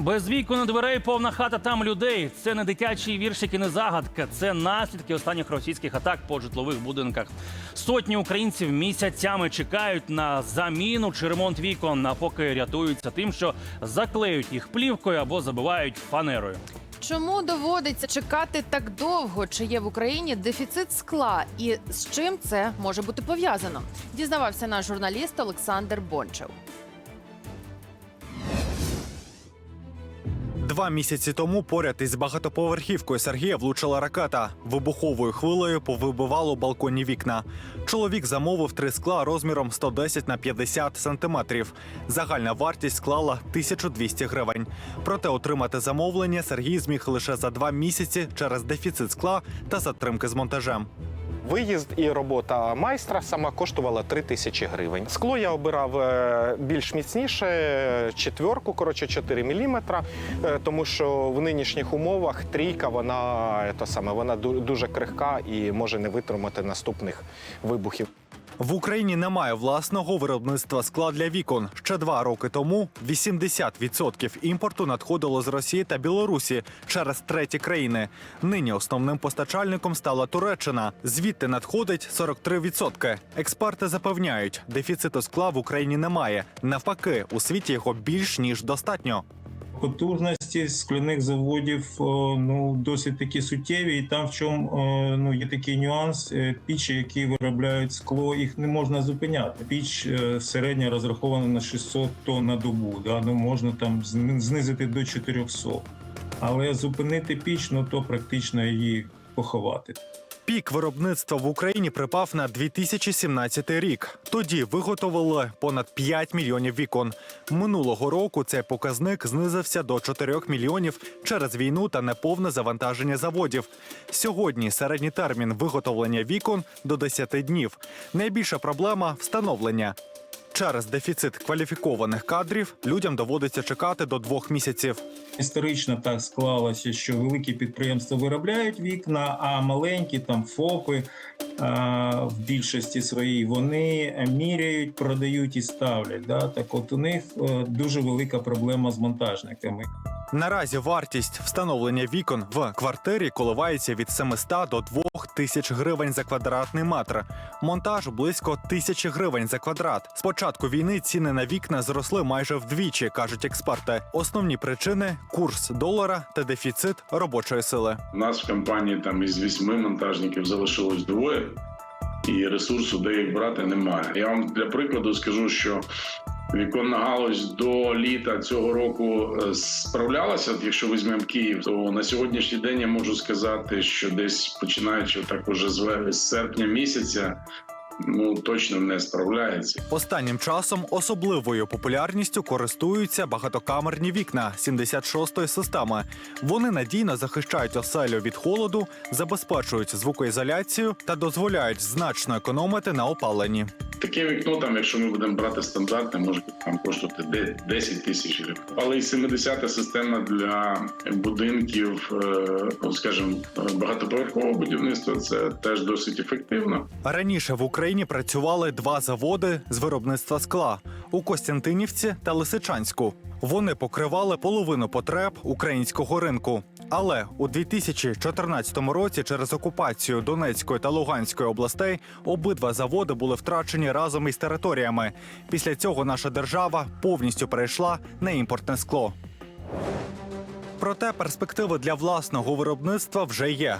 Без вікон і дверей повна хата там людей. Це не дитячі віршики, не загадка. Це наслідки останніх російських атак по житлових будинках. Сотні українців місяцями чекають на заміну чи ремонт вікон, а поки рятуються тим, що заклеють їх плівкою або забивають фанерою. Чому доводиться чекати так довго? Чи є в Україні дефіцит скла? І з чим це може бути пов'язано? Дізнавався наш журналіст Олександр Бончев. Два місяці тому поряд із багатоповерхівкою Сергія влучила ракета. Вибуховою хвилею повибивало балконні вікна. Чоловік замовив три скла розміром 110 на 50 сантиметрів. Загальна вартість склала 1200 гривень. Проте отримати замовлення Сергій зміг лише за два місяці через дефіцит скла та затримки з монтажем. Виїзд і робота майстра сама коштувала 3 тисячі гривень. Скло я обирав е, більш міцніше, е, четверку, коротше, 4 мм, тому що в нинішніх умовах трійка вона, е, то саме, вона дуже крихка і може не витримати наступних вибухів. В Україні немає власного виробництва скла для вікон. Ще два роки тому 80% імпорту надходило з Росії та Білорусі через треті країни. Нині основним постачальником стала Туреччина. Звідти надходить 43%. Експерти запевняють, дефіциту скла в Україні немає. Навпаки, у світі його більш ніж достатньо. Потужності скляних заводів ну досить такі суттєві, і там в чому ну є такий нюанс. е, Пічі, які виробляють скло, їх не можна зупиняти. Піч е, середня розрахована на 600 тонн на добу. Да? Ну можна там знизити до 400. Але зупинити піч, ну то практично її поховати. Пік виробництва в Україні припав на 2017 рік. Тоді виготовили понад 5 мільйонів вікон. Минулого року цей показник знизився до 4 мільйонів через війну та неповне завантаження заводів. Сьогодні середній термін виготовлення вікон до 10 днів. Найбільша проблема встановлення. Через дефіцит кваліфікованих кадрів людям доводиться чекати до двох місяців. Історично так склалося, що великі підприємства виробляють вікна, а маленькі там ФОПи в більшості своїй вони міряють, продають і ставлять. Так от у них е, дуже велика проблема з монтажниками. Наразі вартість встановлення вікон в квартирі коливається від 700 до 2 тисяч гривень за квадратний метр. Монтаж близько тисячі гривень за квадрат. З початку війни ціни на вікна зросли майже вдвічі, кажуть експерти. Основні причини курс долара та дефіцит робочої сили. У нас в компанії там із вісьми монтажників залишилось двоє, і ресурсу, де їх брати, немає. Я вам для прикладу скажу, що віконна галузь до літа цього року е, справлялася. Якщо візьмемо Київ, то на сьогоднішній день я можу сказати, що десь починаючи так уже з серпня місяця. Ну точно не справляється. Останнім часом особливою популярністю користуються багатокамерні вікна 76-ї системи. Вони надійно захищають оселю від холоду, забезпечують звукоізоляцію та дозволяють значно економити на опаленні. Таке вікно, там, якщо ми будемо брати стандартне, може там коштувати де- 10 тисяч гривень. Але і 70-та система для будинків, е, ну скажімо, багатоповерхового будівництва це теж досить ефективно. Раніше в Україні працювали два заводи з виробництва скла у Костянтинівці та Лисичанську. Вони покривали половину потреб українського ринку. Але у 2014 році через окупацію Донецької та Луганської областей обидва заводи були втрачені разом із територіями. Після цього наша держава повністю перейшла на імпортне скло. Проте перспективи для власного виробництва вже є.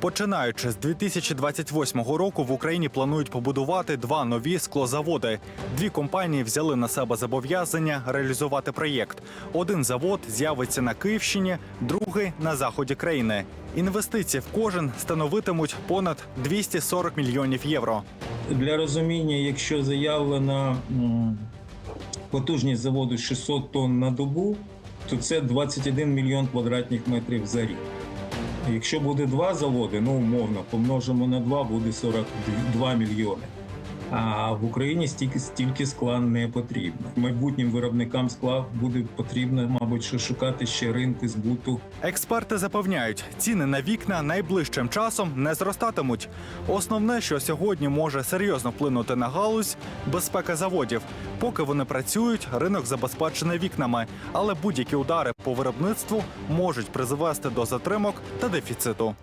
Починаючи з 2028 року в Україні планують побудувати два нові склозаводи. Дві компанії взяли на себе зобов'язання реалізувати проєкт. Один завод з'явиться на Київщині, другий на заході країни. Інвестиції в кожен становитимуть понад 240 мільйонів євро. Для розуміння, якщо заявлена потужність заводу 600 тонн на добу, то це 21 мільйон квадратних метрів за рік. Якщо буде два заводи, ну умовно, помножимо на два, буде 42 мільйони. А в Україні стільки стільки скла не потрібно. Майбутнім виробникам скла буде потрібно, мабуть, що шукати ще ринки збуту Експерти запевняють, ціни на вікна найближчим часом не зростатимуть. Основне, що сьогодні може серйозно вплинути на галузь безпека заводів. Поки вони працюють, ринок забезпечений вікнами, але будь-які удари по виробництву можуть призвести до затримок та дефіциту.